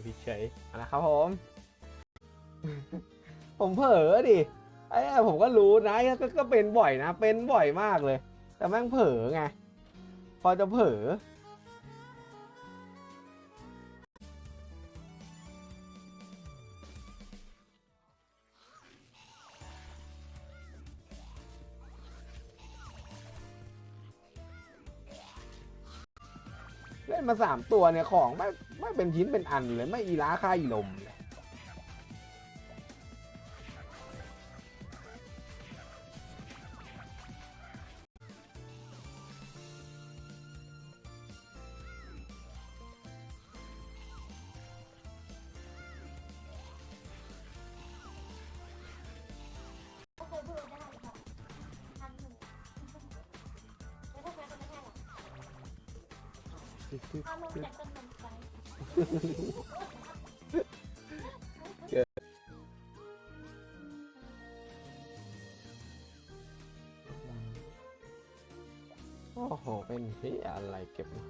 ตัวพิเฉยอานะครับผม ผมเผลอดิไอ้ผมก็รู้นะก็ก็เป็นบ่อยนะ เป็นบ่อยมากเลย แต่แม่งเผลอไง พอจะเผลอเล่นมาสามตัวเนี่ยของไม่ ไม่เป็นชิ้นเป็นอันเลยไม่อีล้าค่าอีลมเลยเคยพูดได้ค่ะพันหนึ่งแล้วถ้ารม่ให้หรอกเอาลงจากต้นมันไป โอ้โห เป็นที่อะไรเก็บมา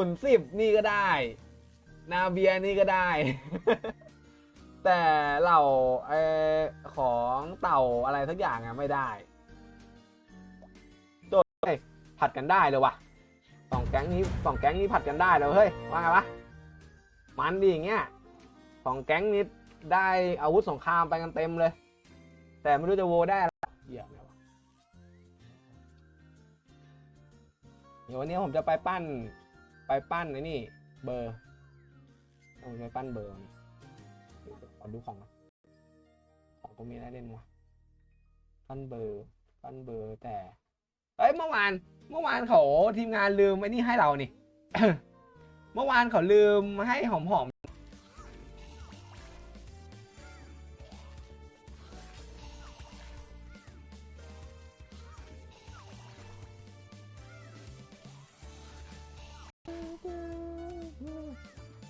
ขุนสิบนี่ก็ได้ นาเบียนี่ก็ได้ แต่เหล่าอของเต่าอะไรสักอย่างอะไม่ได้โดนเฮ้ยผัดกันได้เลยว่ะสองแก๊งนี้สองแก๊งนี้ผัดกันได้เลยเฮ้ยว่าไงวะมันดีอย่างเงี้ยสองแก๊งนี้ได้อาวุธสงครามไปกันเต็มเลย แต่ไม่รู้จะโวได้อะไรเหี้ยอะไรวะเดี๋ยววันนี้ผมจะไปปั้น ไปปั้นไอ้นี่ เบอร์เอาไปปั้นเบอร์ก่อนขอดูของก่อนของก็มีอะไรเล่นวะปั้นเบอร์ปั้นเบอร์แต่เอ้ยเมื่อวานเมื่อวานเขาทีมงานลืมไอ้นี่ให้เรานี่ เมื่อวานเขาลืมให้หอมหอมๆ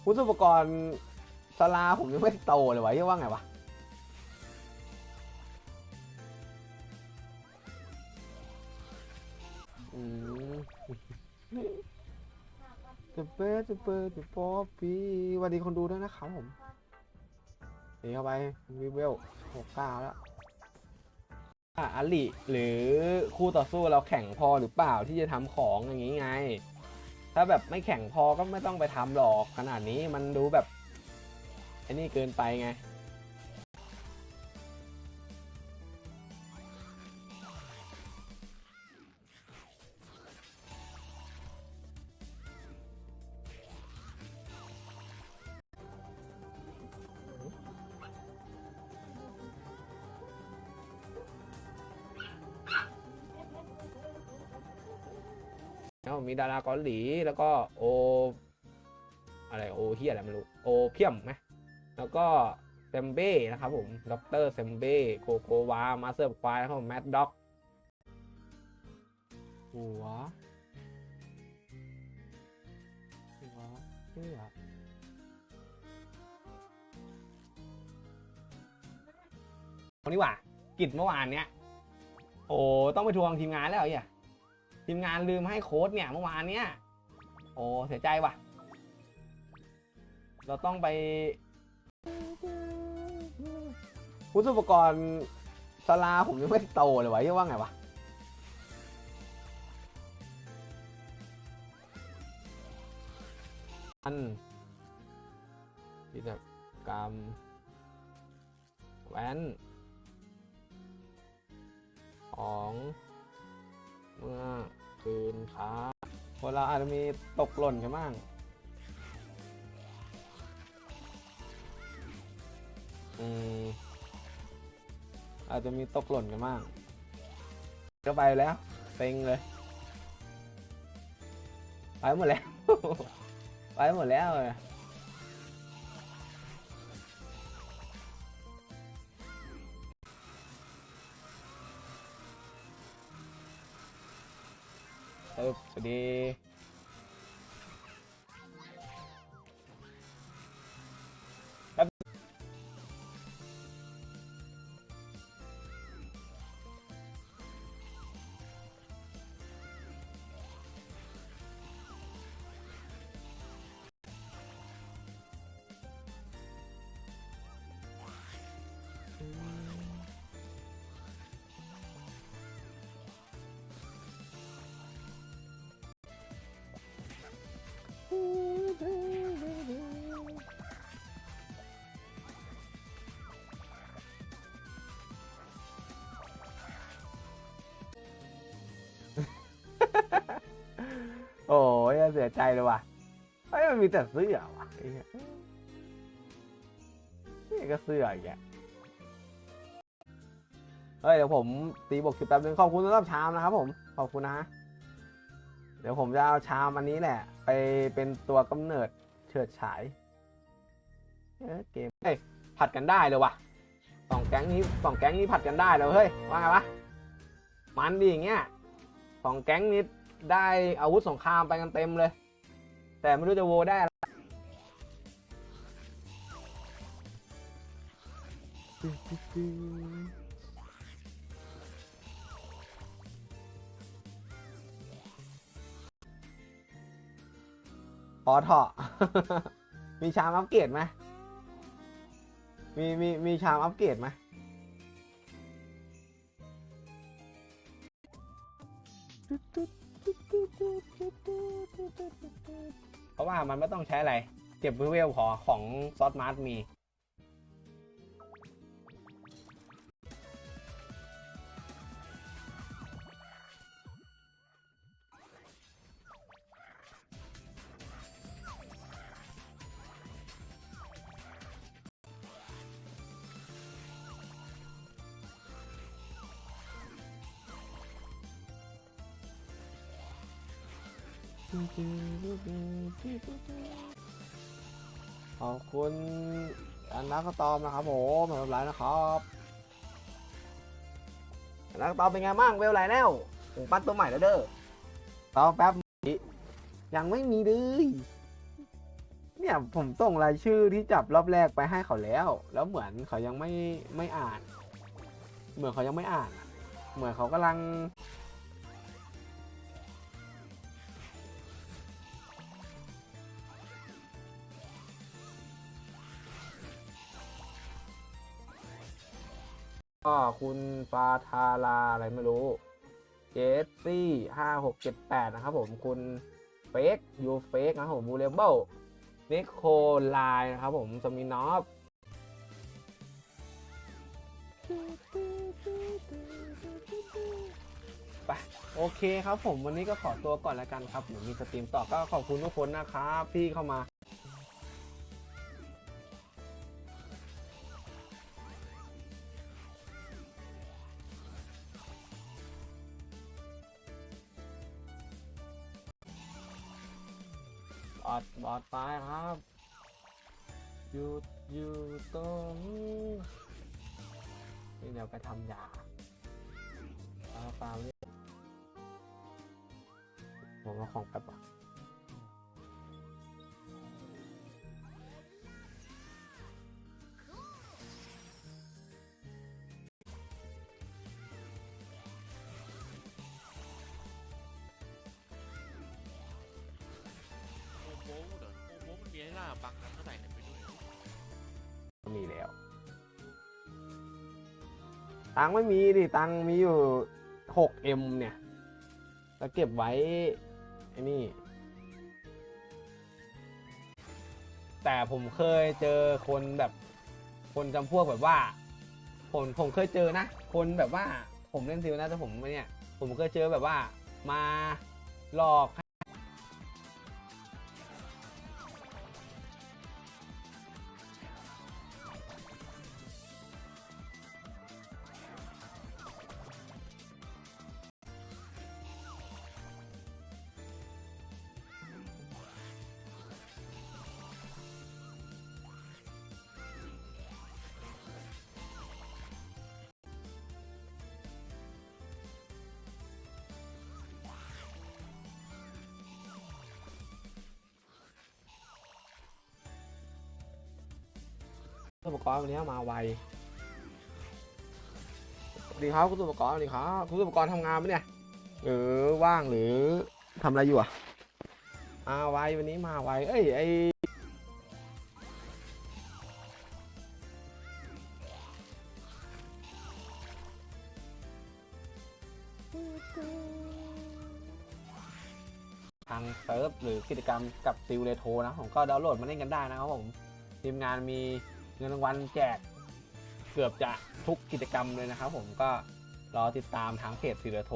พุทธอุปกรณ์สลาผมยังไม่โตเลยวะเรียกว่าไงวะอืมจะเปิดจะเปิดจะป๊อปปี้สวัสดีคนดูด้วยนะครับผมนี่เข้าไปวิเวลหกเก้าแล้วอะอลิหรือคู่ต่อสู้เราแข่งพอหรือเปล่าที่จะทำของอย่างนี้ไง ถ้าแบบไม่แข่งพอก็ไม่ต้องไปทำหรอกขนาดนี้มันดูแบบไอ้นี่เกินไปไง มีดาราเกาหลีแล้วก็โอ อะไรโอเฮียอะไรไม่รู้ โอเพียมไหมแล้วก็เซมเบ้นะครับผมด็อกเตอร์เซมเบ้โกโกวามาสเตอร์ควายนะครับผมแมดด็อกหัวหัวเชื่อวันนี้ว่ากิจเมื่อวานเนี้ย โอ้ ต้องไปทวงทีมงานแล้วเหรอเนี่ย ทีมงานลืมให้โค้ดเนี่ยเมื่อวานเนี้ยโอ้ เสียใจว่ะ เราต้องไปพุทธอุปกรณ์สลาผมยังไม่โตเลยวะเรียกว่าไงวะอันกิจกรรมแว้นของเมื่อ คืนครับคนเราอาจจะมีตกหล่นกันบ้างอืมอาจจะมีตกหล่นกันบ้างก็ไปแล้วเต็งเลย ไปหมดแล้ว ไปหมดแล้วเลย เออสวัสดีโอเสียใจเลยว่ะไอ้ยมันมีแต่เสื้อว่ะไอ้เหี้ยนี่ก็เสื้ออีกแกเฮ้ยเดี๋ยวผมตีบวกสิบแป๊บนึงขอบคุณสำหรับชามนะครับผมขอบคุณนะฮะเดี๋ยวผมจะเอาชามอันนี้แหละ ไปเป็นตัวกำเนิดเฉิดฉายเอ้ยเกมเฮ้ยผัดกันได้เลยว่ะสองแก๊งนี้สองแก๊งนี้ผัดกันได้เลยเฮ้ยว่าไงวะมันดีอย่างเงี้ยสองแก๊งนี้ ได้อาวุธสงครามไปกันเต็มเลย แต่ไม่รู้จะโวได้อะไรพอเถาะมีชามอัปเกรดไหมมีมีมีชามอัปเกรดไหม เพราะว่ามันไม่ต้องใช้อะไร เก็บเวลพอของซอสมาร์ทมี ขอบคุณอันนักตอมนะครับผมไม่เป็นไรนะครับอันนักตอมเป็นไงบ้างเวลไหรแล้วผมปั้นตัวใหม่แล้วเด้อตอมแป๊บยังไม่มีเลยเนี่ยผมส่งรายชื่อที่จับรอบแรกไปให้เขาแล้ว แล้วเหมือนเขายังไม่ไม่อ่าน เหมือนเขายังไม่อ่าน เหมือนเขากำลัง ก็คุณฟาทาราอะไรไม่รู้เจสซี่ห้าหกเจ็ดแปดนะครับผมคุณเฟกยูเฟกนะครับผมบูเลเบิลนิโคลายนะครับผมสมินอฟไปโอเคครับผมวันนี้ก็ขอตัวก่อนแล้วกันครับเดี๋ยวมีสตรีมต่อก็ขอบคุณทุกคนนะครับที่เข้ามา อดตายครับ อยู่อยู่ตรงนี้นี่เดี๋ยวไปทำยาปลาปลาเรียผมเอาของแป๊บอะ ล่าบางกันเท่าไหร่เนี่ยไปดูก็มีแล้ว ตังค์ไม่มีดิ ตังค์มีอยู่ 6M เนี่ยแล้วเก็บไว้ ไอ้นี่ แต่ผมเคยเจอคนแบบ คนจำพวกแบบว่า ผมผมเคยเจอนะ คนแบบว่าผมเล่นซิลนะแต่ผมเนี่ย ผมเคยเจอแบบว่ามาหลอก อุปกรณ์วันนี้มาไวสวัสดีครับคุณอุปกรณ์สวัสดีครับคุณอุปกรณ์ทำงานไหมเนี่ยหรือว่างหรือทำอะไรอยู่อะมาไววันนี้มาไวเอ้ยไอทางเซิร์ฟหรือกิจกรรมกับซิลเลโทนะ ผมก็ดาวน์โหลดมาเล่นกันได้นะครับผม ทีมงานมี เงินรางวัลแจกเกือบจะทุกกิจกรรมเลยนะครับผมก็รอติดตามทางเพจซิลเลโท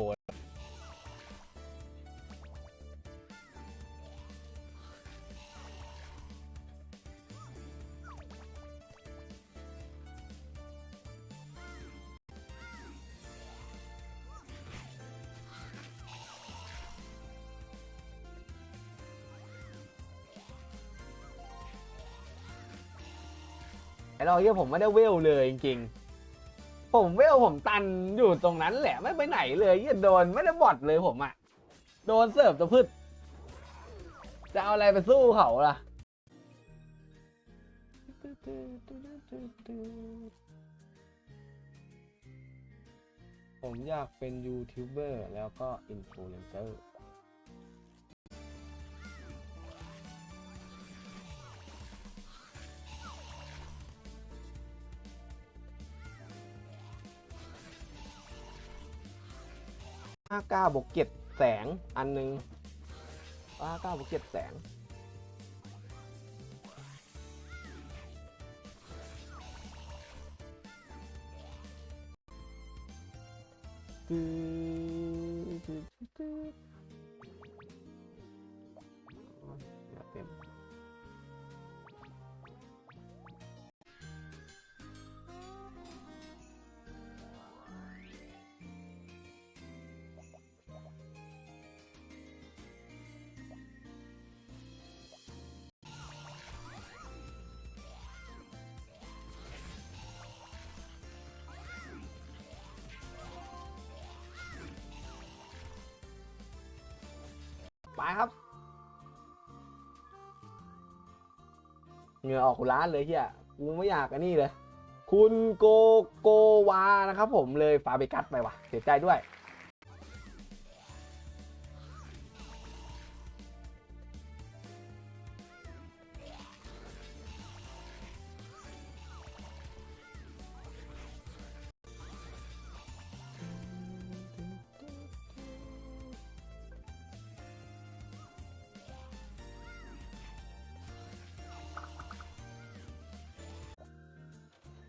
เราเยี่ยผมไม่ได้เวลเลยจริงๆ ผมเวลผมตันอยู่ตรงนั้นแหละไม่ไปไหนเลยเยี่ยโดนไม่ได้บอดเลยผมอะโดนเสิร์ฟตัวพืชจะเอาอะไรไปสู้เขาล่ะผมอยากเป็นยูทูบเบอร์แล้วก็อินฟลูเอนเซอร์ ห้าเก้าบวกเจ็ดแสงอันหนึ่งห้าเก้าบวกเจ็ดแสงตื้อตื้อ ไปครับเหงื่อออกร้านเลยเฮียกูไม่อยากอันนี้เลย คุณโกโกวานะครับผมเลยฟาเบกัสไปว่ะเสียใจด้วย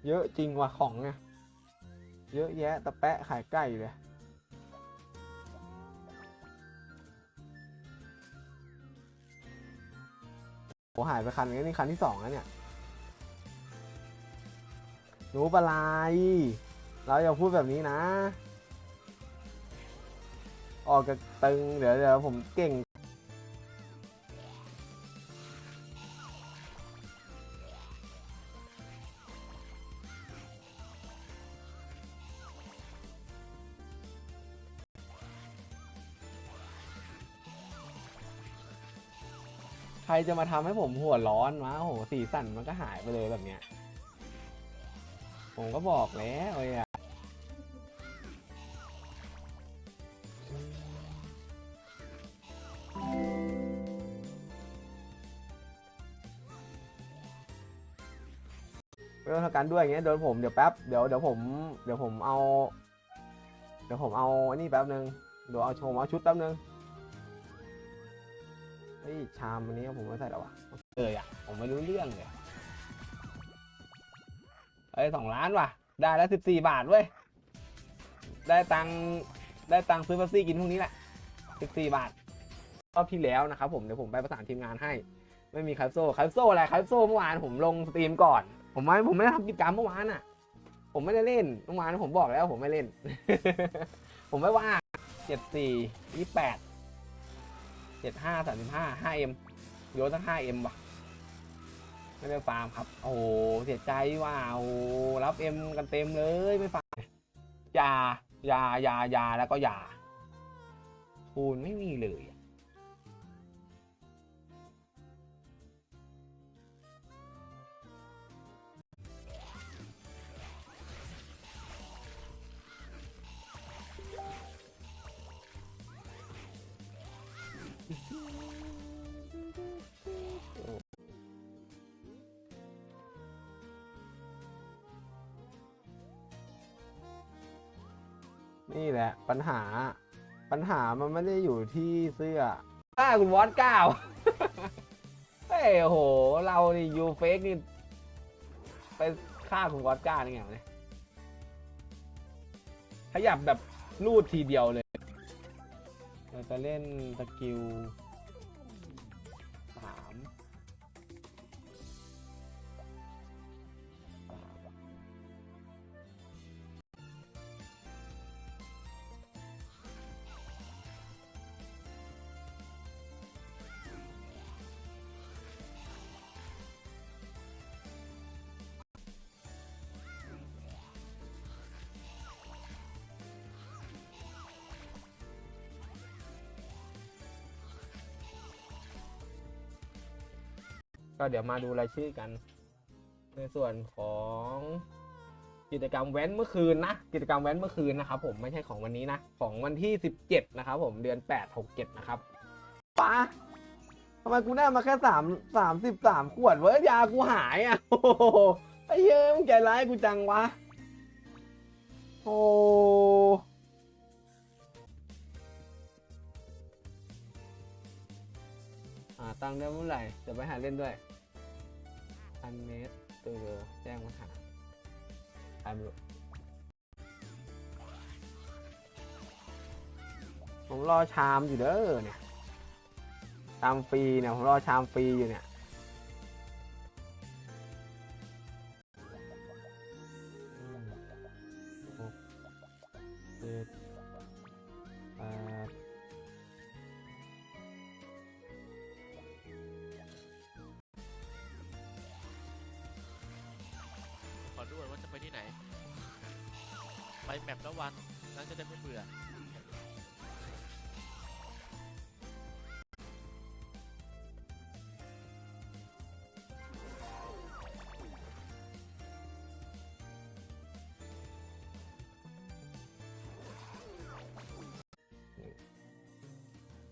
เยอะจริงว่ะของเนี่ยเยอะแยะตะแปะขายใกล้เลยโอหายไปคันนึงนี่คันที่สองแล้วเนี่ยหนูปลาไหลเราอย่าพูดแบบนี้นะ ออกจากตึงเดี๋ยวเดี๋ยวผมเก่ง รจะมาทำให้ผมหัวร้อนวะโอ้โหสีสันมันก็หายไปเลยแบบเนี้ย ผมก็บอกแล้วไอ้อะไม่ต้องทำการด้วยอย่างเงี้ยโดนผมเดี๋ยวแป๊บเดี๋ยวเดี๋ยวผมเดี๋ยวผมเอา เดี๋ยวผมเอาอันนี้แป๊บนึงเดี๋ยวเอาชมเอาชุดแป๊บนึง เฮ้ยชามอันนี้ผมไม่ใส่แล้ววะเลยอะ ผมไม่รู้เรื่องเลยเอ้ยสองล้านว่ะ ได้แล้วสิบสี่บาทเว้ย ได้ตังได้ตังซื้อเบปซี่กินพรุ่งนี้แหละสิบสี่บาทรอบที่แล้วนะครับผมเดี๋ยวผมไปประสานทีมงานให้ ไม่มีคาโซ่คาโซ่อะไรคาโซ่เมื่อวานผมลงสตรีมก่อน ผมไม่ผมไม่ได้ทำกิจกรรมเมื่อวานอะ ผมไม่ได้เล่นเมื่อวานผมบอกแล้วผมไม่เล่น ผมไม่ว่าเจ็ดสี่ยี่แปด เจ็ดห้าสามสิบห้าห้าเอ็มโยนสักห้าเอ็มว่ะ ไม่ได้ฟาร์มครับ โอ้โหเสียใจว่าโอ้รับเอ็มกันเต็มเลยไม่ฟาร์มยายายายาแล้วก็ยาคูณไม่มีเลย นี่แหละ ปัญหา ปัญหามันไม่ได้อยู่ที่เสื้อถ้าคุณวอตเก้าเฮ้ยโห เรานี่ยูเฟกนี่ ไปฆ่าคุณวอตก้านี่ไงเนี่ยขยับแบบรูดทีเดียวเลย เราจะเล่นสกิล ก็เดี๋ยวมาดูรายชื่อกัน ในส่วนของกิจกรรมแว้นเมื่อคืนนะ กิจกรรมแว้นเมื่อคืนนะครับผมไม่ใช่ของวันนี้นะ ของวันที่ 17 นะครับผมเดือน 8 6 7 นะครับป้าทำไมกูได้มาแค่สามสามสิบสามขวดเว้ยยากูหายอะโอ้โหไอ้เหี้ยมึงใจร้ายกูจังวะโอ้หาตังค์ได้เมื่อไหร่จะไปหาเล่นด้วย อันเมตรตัวแจ้งมาหาอันรู้ผมรอชามอยู่เด้อเนี่ยชามฟรีเนี่ย ผมรอชามฟรีอยู่เนี่ย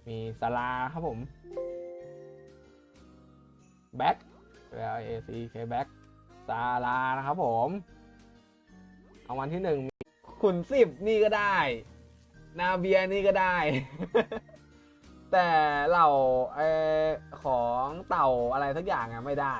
มีสลาครับผมแบ็ค L A C K แบ็คซาลานะครับผมรางวัลที่หนึ่งขุนสิบนี่ก็ได้ นาเบียนี่ก็ได้ แต่เหล่าเอของเต่าอะไรสักอย่างอะไม่ได้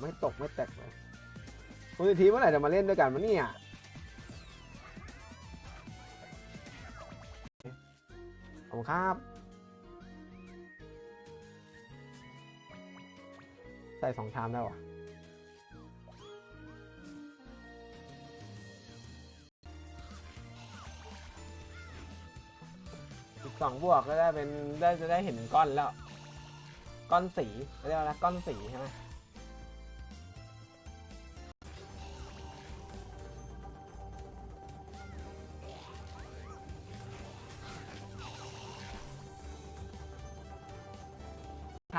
ไม่ตกไม่แตกเลยคุณทีเมื่อไหร่จะมาเล่นด้วยกันวะเนี่ยขอบคุณครับ ใส่สองชามได้วะอีกสองบวกก็ได้เป็นได้จะได้เห็นก้อนแล้ว ก้อนสีเรียกว่าไรก้อนสีใช่ไหม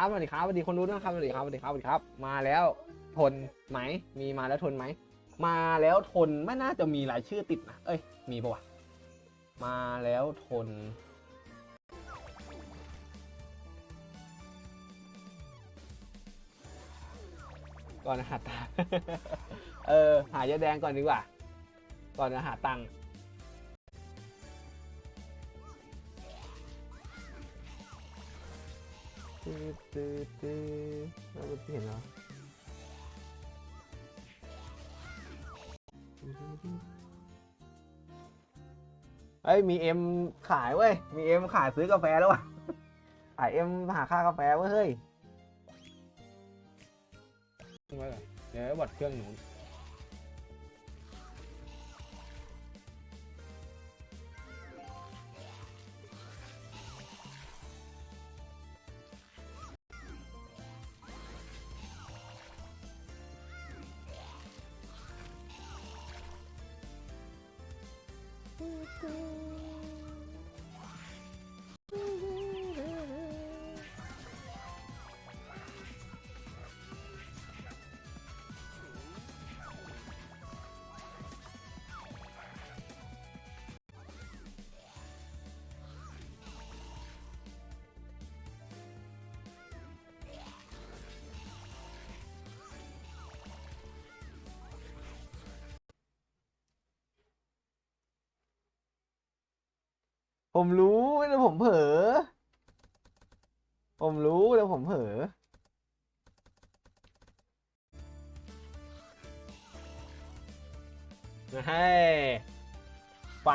ครับสวัสดีครับสวัสดีคนรู้ด้วยนะครับสวัสดีครับสวัสดีครับสวัสดีครับ มาแล้วทนไหม มีมาแล้วทนไหม มาแล้วทนไม่น่าจะมีรายชื่อติดนะ เอ้ย มีปะวะ มาแล้วทน ก่อนหาตังเออ หายาแดงก่อนดีกว่า ก่อนหาตังค์ ตื้อตื้อตื้อแล้วมันเห็นเหรอเฮ้ยมีเอ็มขายเว้ย มีเอ็มขายซื้อกาแฟแล้วว่ะขายเอ็มหาค่ากาแฟเว้ยเฮ้ย ไว้ก่อเดี๋ยวบดเครื่องหนู ผมรู้แต่ผมเผลอ ผมรู้แต่ผมเผลอ ให้ไฟ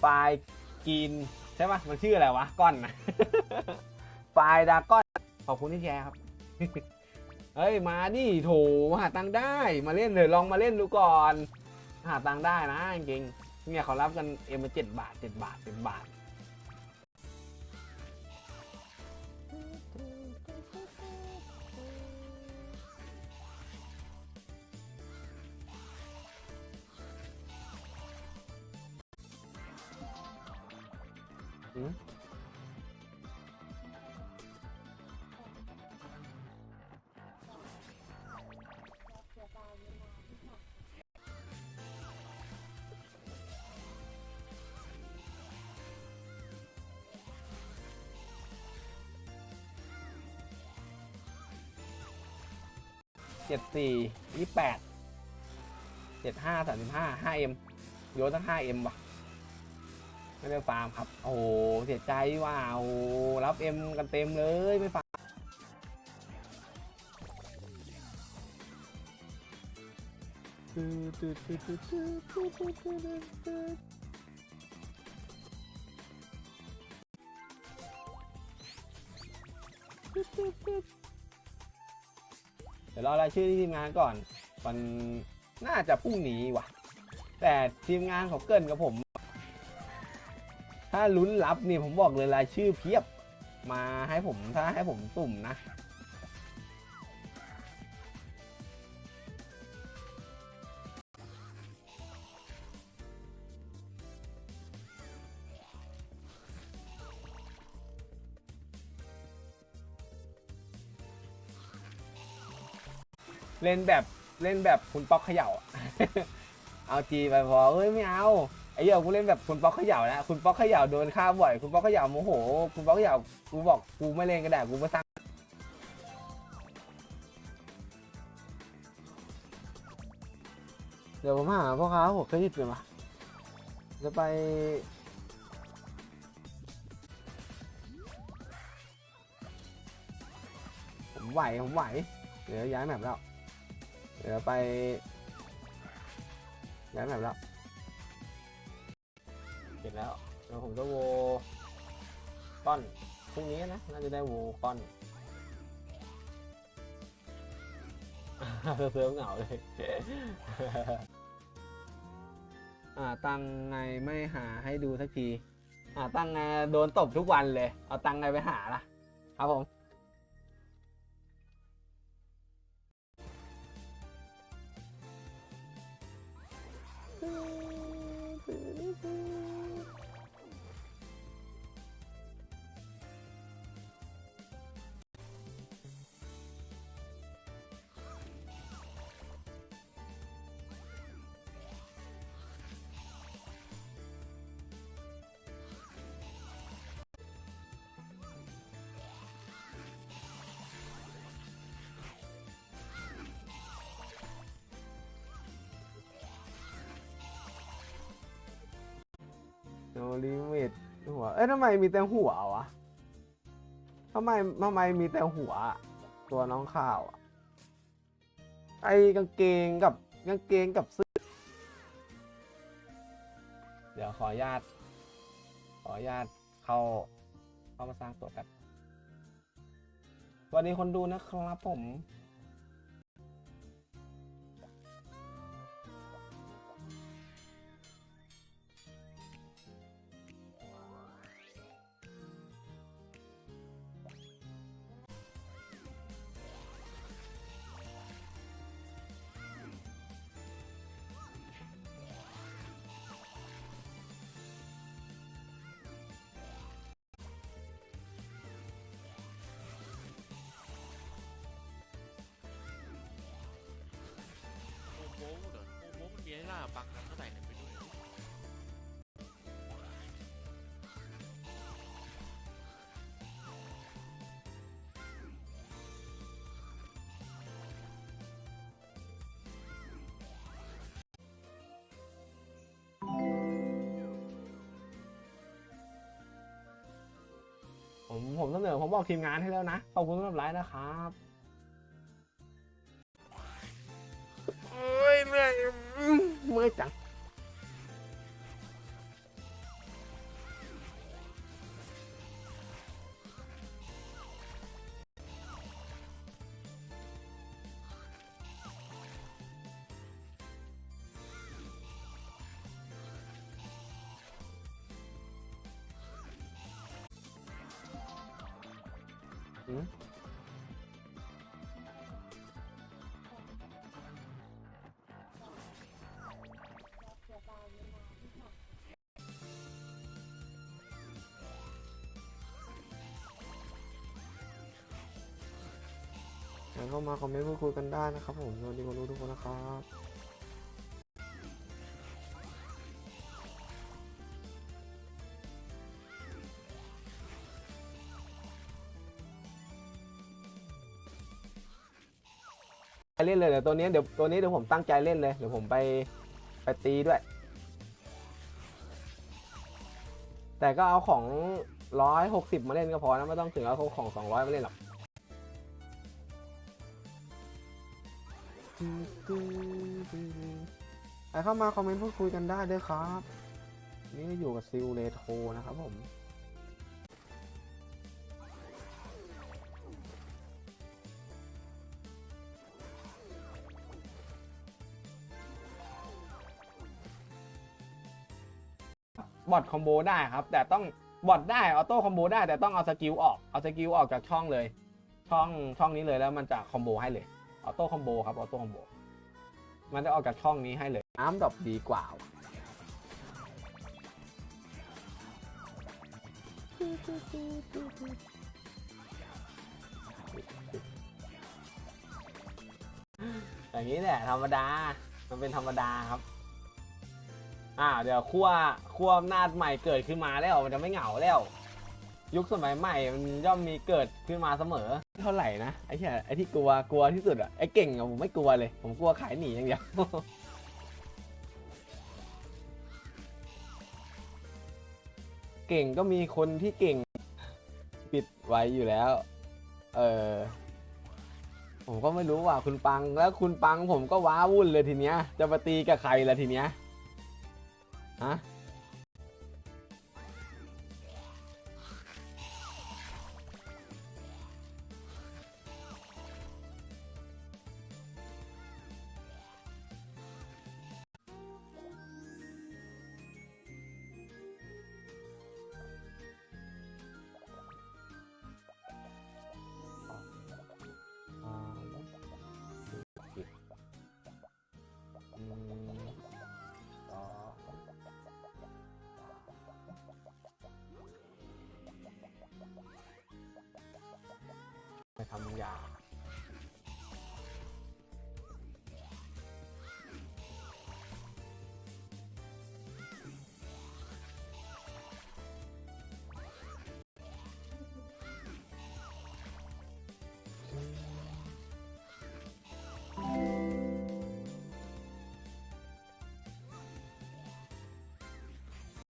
ไฟกิน ใช่ปะมันชื่ออะไรวะ ก้อนนะไฟดาก้อน ขอบคุณที่แชร์ครับ เฮ้ย มาดิโถหาตังได้ มาเล่นเลยลองมาเล่นดูก่อน หาตังได้นะจริง เนี่ยเขารับกันเอ็มมาเจ็ดบาทเจ็ดบาทเจ็ดบาท เจ็ดสี่ยี่แปดเจ็ดห้าสามสิบห้าห้าเอ็มโยนตั้งห้าเอ็มว่ะ ไม่ได้ฟาร์มครับ โอ้โหเสียใจว่า โอ้รับเอ็มกันเต็มเลยไม่ฟาร์ม เดี๋ยวรอรายชื่อที่ทีมงานก่อน มันน่าจะพรุ่งนี้ว่ะ แต่ทีมงานเขาเกินกับผม ถ้าลุ้นรับนี่ผมบอกเลยรายชื่อเพียบ มาให้ผมถ้าให้ผมตุ่มนะ เล่นแบบเล่นแบบคุณป๊อกเขย่า เอาจีไปพอเฮ้ยไม่เอาไอ้เหี้ยกูเล่นแบบคุณป๊อกเขย่าแล้วคุณป๊อกเขย่าโดนฆ่าบ่อยคุณป๊อกเขย่าโมโหคุณป๊อกเขย่ากูบอกกูไม่เล่นก็ได้กูไม่สร้างเดี๋ยวผมหาพ่อค้าหัวเครดิตเลยมาจะไปผมไหวผมไหวเดี๋ยวย้ายแมปแล้ว เดี๋ยวไปย้ายแมปแล้วเสร็จแล้วเดี๋ยวผมจะโวก้อนพรุ่งนี้นะน่าจะได้โวก้อนเพิ่มเหงาเลย อ่า ตังไงไม่หาให้ดูสักที อ่า ตังไงโดนตบทุกวันเลย เอาตังไงไปหาล่ะ ครับผม โนลิมิตหัว เอ้ยทำไมมีแต่หัววะทำไมทำไมมีแต่หัว ตัวน้องข้าวอะไอ้กางเกงกับกางเกงกับเสื้อ เดี๋ยวขออนุญาต ขออนุญาตเข้า เข้ามาสร้างตัวแบบสวัสดีคนดูนะครับผม ผมผมเสนอผมบอกทีมงานให้แล้วนะ ขอบคุณสำหรับไลฟ์นะครับโอ้ยเมื่อยอื้อเมื่อยจัง มาคอมเมนต์พูดคุยกันได้นะครับผมสวัสดีคนดูทุกคนนะครับเล่นเลยเดี๋ยวตัวนี้เดี๋ยวตัวนี้เดี๋ยวผมตั้งใจเล่นเลยเดี๋ยวผมไปไปตีด้วย แต่ก็เอาของร้อยหกสิบมาเล่นก็พอนะไม่ต้องถึงเอาของสองร้อยมาเล่นหรอก ใครเข้ามาคอมเมนต์พูดคุยกันได้ด้วยครับ นี่อยู่กับซิลเลโทนะครับผมบอทคอมโบได้ครับ แต่ต้องบอทได้ออโต้คอมโบได้แต่ต้องเอาสกิลออกเอาสกิลออกจากช่องเลย ช่องช่องนี้เลยแล้วมันจะคอมโบให้เลย ออโต้คอมโบครับออโต้คอมโบมันจะออกจากช่องนี้ให้เลยน้ำดอกดีกว่าอย่างนี้แหละธรรมดา มันเป็นธรรมดาครับ อ่า เดี๋ยวขั้วขั้วอำนาจใหม่เกิดขึ้นมาแล้ว มันจะไม่เหงาแล้ว ยุคสมัยใหม่มันย่อมมีเกิดขึ้นมาเสมอ เท่าไหร่นะไอ้ที่ไอ้ที่กลัวกลัวที่สุดอะไอ้เก่งอะผมไม่กลัวเลย ผมกลัวขายหนีอย่างเดียว เก่งก็มีคนที่เก่ง ปิดไว้อยู่แล้ว เออผมก็ไม่รู้ว่าคุณปังแล้วคุณปังผมก็ว้าวุ่นเลยทีเนี้ย จะมาตีกับใครละทีเนี้ยฮะ ไปทำยา